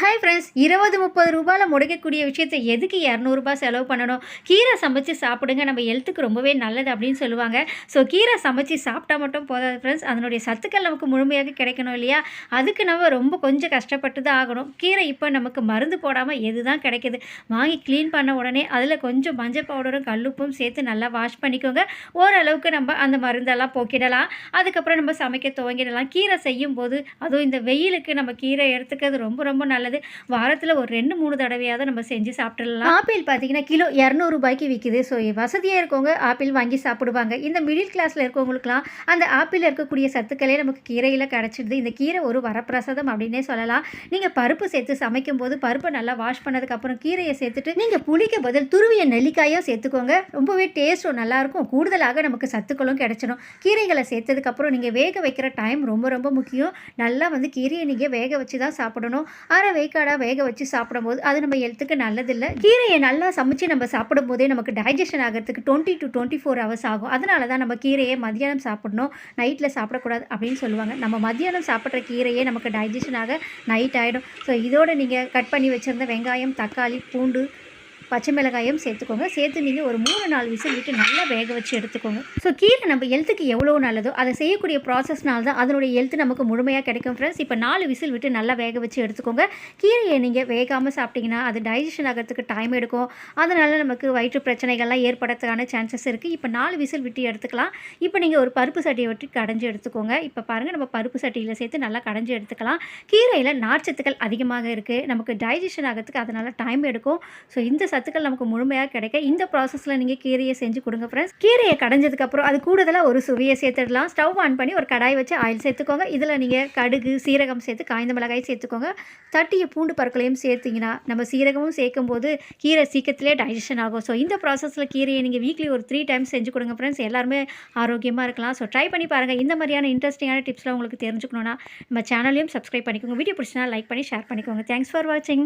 Hi friends இருபது முப்பது ரூபாயில் முடிக்கக்கூடிய விஷயத்தை எதுக்கு இரநூறுபா செலவு பண்ணணும்? கீரை சமைச்சு சாப்பிடுங்க. நம்ம ஹெல்த்துக்கு ரொம்பவே நல்லது அப்படின்னு சொல்லுவாங்க. ஸோ கீரை சமைச்சு சாப்பிட்டா மட்டும் போதாது ஃப்ரெண்ட்ஸ் அதனுடைய சத்துக்கள் நமக்கு முழுமையாக கிடைக்கணும் இல்லையா? அதுக்கு நம்ம ரொம்ப கொஞ்சம் கஷ்டப்பட்டு தான் ஆகணும். கீரை இப்போ நமக்கு மருந்து போடாமல் எது தான் கிடைக்குது? வாங்கி க்ளீன் பண்ண உடனே அதில் கொஞ்சம் மஞ்சள் பவுடரும் கல்லுப்பும் சேர்த்து நல்லா வாஷ் பண்ணிக்கோங்க. ஓரளவுக்கு நம்ம அந்த மருந்தெல்லாம் போக்கிடலாம். அதுக்கப்புறம் நம்ம சமைக்க துவங்கிடலாம். கீரை செய்யும் போது அதுவும் இந்த வெயிலுக்கு நம்ம கீரை எடுத்துக்கிறது ரொம்ப ரொம்ப நல்லது. வாரத்தில் ஒரு ரெண்டு மூணு தடவையாவது நம்ம செஞ்சு சாப்பிட்றலாம் ஆப்பிள் பார்த்தீங்கன்னா கிலோ இரநூறுபாய்க்கு விற்கிது ஸோ வசதியாக இருக்கவங்க ஆப்பிள் வாங்கி சாப்பிடுவாங்க. இந்த மிடில் கிளாஸில் இருக்கவங்களுக்குலாம் அந்த ஆப்பிள் இருக்கக்கூடிய சத்துக்களே நமக்கு கீரையில் கிடச்சிடுது. இந்த கீரை ஒரு வரப்பிரசாதம் அப்படின்னே சொல்லலாம். நீங்கள் பருப்பு சேர்த்து சமைக்கும் போது பருப்பை நல்லா வாஷ் பண்ணதுக்கப்புறம் கீரையை சேர்த்துட்டு நீங்கள் புளிக்க பதில் துருவிய நெல்லிக்காயும் சேர்த்துக்கோங்க. ரொம்பவே டேஸ்ட்டும் நல்லாயிருக்கும். கூடுதலாக நமக்கு சத்துக்களும் கிடச்சிடும். கீரைகளை சேர்த்ததுக்கப்புறம் நீங்கள் வேக வைக்கிற டைம் ரொம்ப ரொம்ப முக்கியம். நல்லா வந்து கீரையை நீங்கள் வேக வச்சு தான் சாப்பிடணும். அரை வேக்காடாக வேக வச்சு சாப்பிடும்போது அது நம்ம ஹெல்த்துக்கு நல்லதில்லை. கீரையை நல்லா சமைச்சு நம்ம சாப்பிடும் போதே நமக்கு டைஜஷன் ஆகிறதுக்கு twenty to twenty four hours ஆகும். அதனால தான் நம்ம கீரையை மதியானம் சாப்பிடணும் நைட்டில் சாப்பிடக்கூடாது அப்படின்னு சொல்லுவாங்க. நம்ம மதியானம் சாப்பிட்ற கீரையே நமக்கு டைஜஷன் ஆக நைட் ஆகிடும் ஸோ இதோட நீங்கள் கட் பண்ணி வச்சுருந்த வெங்காயம் தக்காளி பூண்டு பச்சை மிளகாயும் சேர்த்துக்கோங்க. சேர்த்து நீங்கள் ஒரு மூணு நாலு விசில் விட்டு நல்லா வேக வச்சு எடுத்துக்கோங்க. ஸோ கீரை நம்ம ஹெல்த்துக்கு எவ்வளோ நல்லதோ அதை செய்யக்கூடிய ப்ராசஸ்னால தான் அதனுடைய ஹெல்த் நமக்கு முழுமையாக கிடைக்கும் ஃப்ரெண்ட்ஸ் இப்போ நாலு விசில் விட்டு நல்லா வேக வச்சு எடுத்துக்கோங்க. கீரையை நீங்கள் வேகாமல் சாப்பிட்டீங்கன்னா அது டைஜஷன் ஆகிறதுக்கு டைம் எடுக்கும். அதனால் நமக்கு வயிற்று பிரச்சனைகள்லாம் ஏற்படுறதுக்கான சான்சஸ் இருக்குது இப்போ நாலு விசில் விட்டு எடுத்துக்கலாம். இப்போ நீங்கள் ஒரு பருப்பு சட்டியை விட்டு கடைஞ்சி எடுத்துக்கோங்க. இப்போ பாருங்கள் நம்ம பருப்பு சட்டியில் சேர்த்து நல்லா கடைஞ்சி எடுத்துக்கலாம். கீரையில் நார்ச்சத்துக்கள் அதிகமாக இருக்குது நமக்கு டைஜஷன் ஆகிறதுக்கு அதனால் டைம் எடுக்கும். ஸோ இந்த சத்துக்கள் நமக்கு முழுமையாக கிடைக்க இந்த ப்ராசஸில் நீங்கள் கீரையை செஞ்சு கொடுங்க ஃப்ரெண்ட்ஸ் கீரையை கடைஞ்சதுக்கப்புறம் அது கூடுதலாக ஒரு சுவையை சேர்த்துடலாம். ஸ்டவ் ஆன் பண்ணி ஒரு கடாய் வச்சு ஆயில் சேர்த்துக்கோங்க. இதில் நீங்கள் கடுகு சீரகம் சேர்த்து காய்ந்த மிளகாய் சேர்த்துக்கோங்க. தட்டிய பூண்டு பற்களையும் சேர்த்திங்கன்னா நம்ம சீரகமும் சேர்க்கும் போது கீரை சீக்கிரத்திலே டைஜஷன் ஆகும். ஸோ இந்த ப்ராசஸில் கீரையை நீங்கள் வீக்லி ஒரு த்ரீ டைம்ஸ் செஞ்சு கொடுங்க ஃப்ரெண்ட்ஸ் எல்லாருமே ஆரோக்கியமாக இருக்கலாம். ஸோ ட்ரை பண்ணி பாருங்கள் இந்த மாதிரியான இன்ட்ரெஸ்டிங்கான டிப்ஸ்லாம் உங்களுக்கு தெரிஞ்சுக்கணுன்னா நம்ம சேனலையும் சப்ஸ்கிரைப் பண்ணிக்கோங்க. வீடியோ பிடிச்சினா லைக் பண்ணி ஷேர் பண்ணிக்கோங்க. தேங்க்ஸ் ஃபார் வாட்சிங்